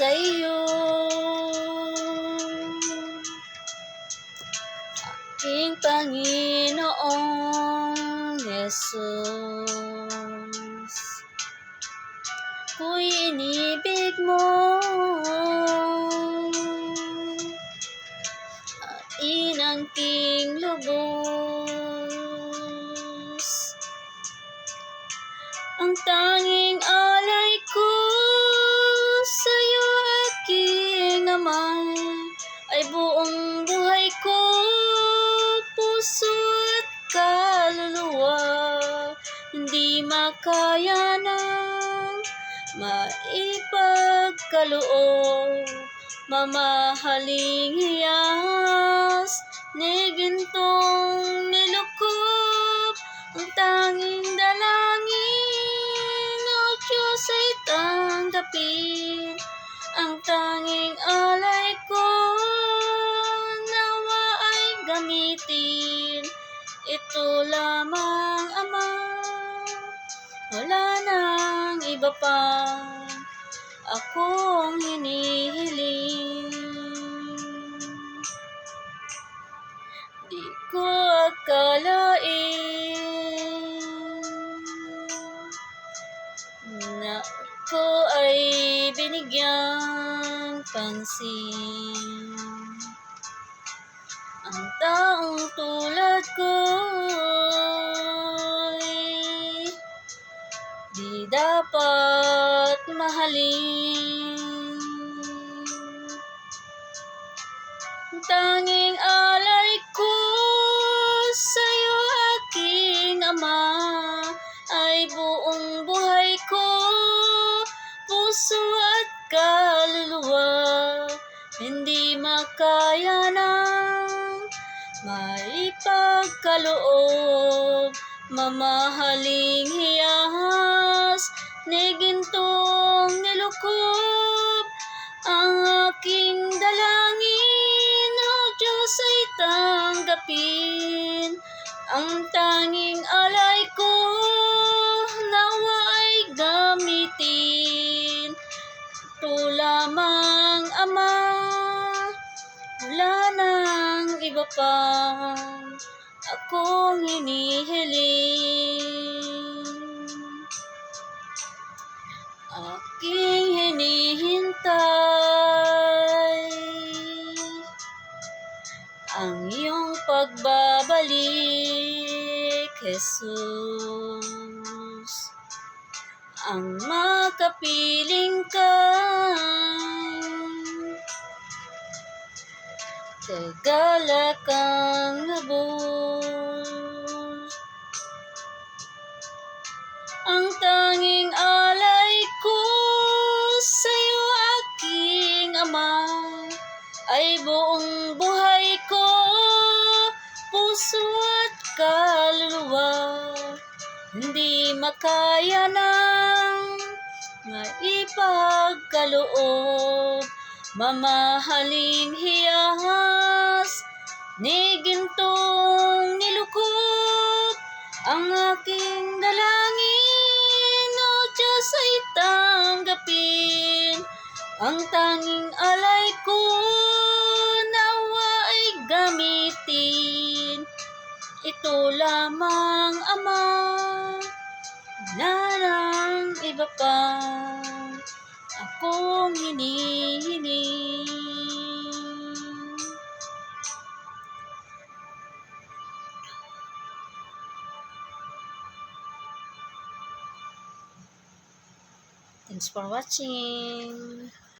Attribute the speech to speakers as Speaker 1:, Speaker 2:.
Speaker 1: sa iyo. Aking Panginoong Jesus, Ko'y inibig mo at inangking lubos. Ang tanging alay ko sa'yo, Hindi makaya ng maipagkaloob, mamahaling hiyas, ni gintong nilukob, ang tanging dalangin, o Diyos ay tanggapin, ang tanging alay ko, nawa ay gamitin, ito lamang Ama, wala nang iba pa, akong hinihiling. Di ko akalain na ako ay binigyang pansin. Ang taong tulad ko dapat mahalin. Ang tanging alay ko sa'yo, aking Ama, ay buong buhay ko, puso at kaluluwa. Hindi makaya ng maipagkaloob, mamahaling hiyas, ni gintong nilukob, ang aking dalangin, o Diyos ay tanggapin, ang tanging alay ko, nawa ay gamitin, ito lamang Ama, wala nang iba pa, akong hinihiling. Jesus. Ang makapiling ka kagalakang lubos. Ang tanging alay ko sa'yo, aking Ama, ay buong buhay ko, puso at kaluluwa. Hindi makaya ng maipagkaloob, mamahaling hiyas, ni gintong nilukob, ang aking dalangin, o Diyos ay tanggapin, ang tanging lamang Ama, wala nang iba pa, akong hinihiling. Thanks for watching.